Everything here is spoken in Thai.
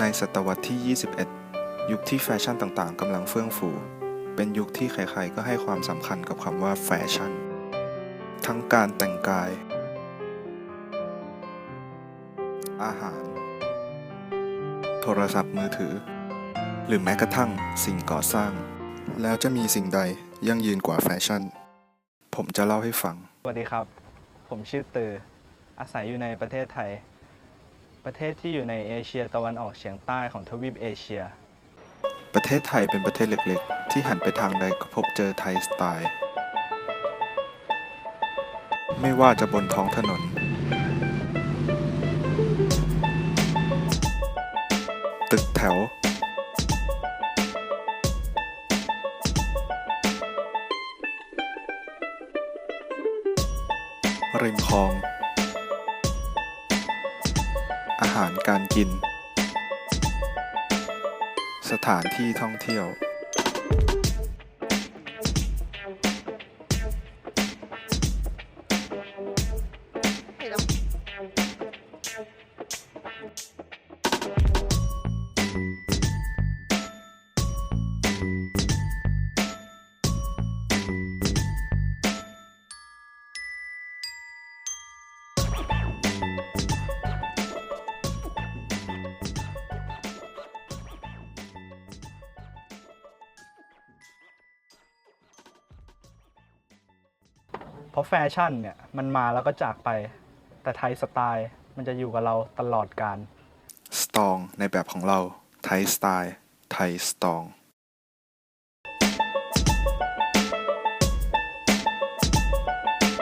ในศตวรรษที่ 21 ยุคที่แฟชั่นต่างๆกำลังเฟื่องฟู เป็นยุคที่ใครๆก็ให้ความสำคัญกับคำว่าแฟชั่น ทั้งการแต่งกาย อาหาร โทรศัพท์มือถือ หรือแม้กระทั่งสิ่งก่อสร้าง แล้วจะมีสิ่งใดยั่งยืนกว่าแฟชั่น ผมจะเล่าให้ฟัง สวัสดีครับ ผมชื่อตือ อาศัยอยู่ในประเทศไทย ประเทศที่อยู่ในเอเชียตะวันออกเฉียงใต้ของทวีปเอเชีย ประเทศไทยเป็นประเทศเล็กๆ ที่หันไปทางใดก็พบเจอไทยสไตล์ ไม่ว่าจะบนท้องถนน ตึกแถว ริมคลอง อาหารการกิน สถานที่ท่องเที่ยว เพราะแฟชั่นเนี่ยมันมาแล้วก็จากไป แต่ไทยสไตล์มันจะอยู่กับเราตลอดการสตองในแบบของเราไทยสไตล์ไทยสตอง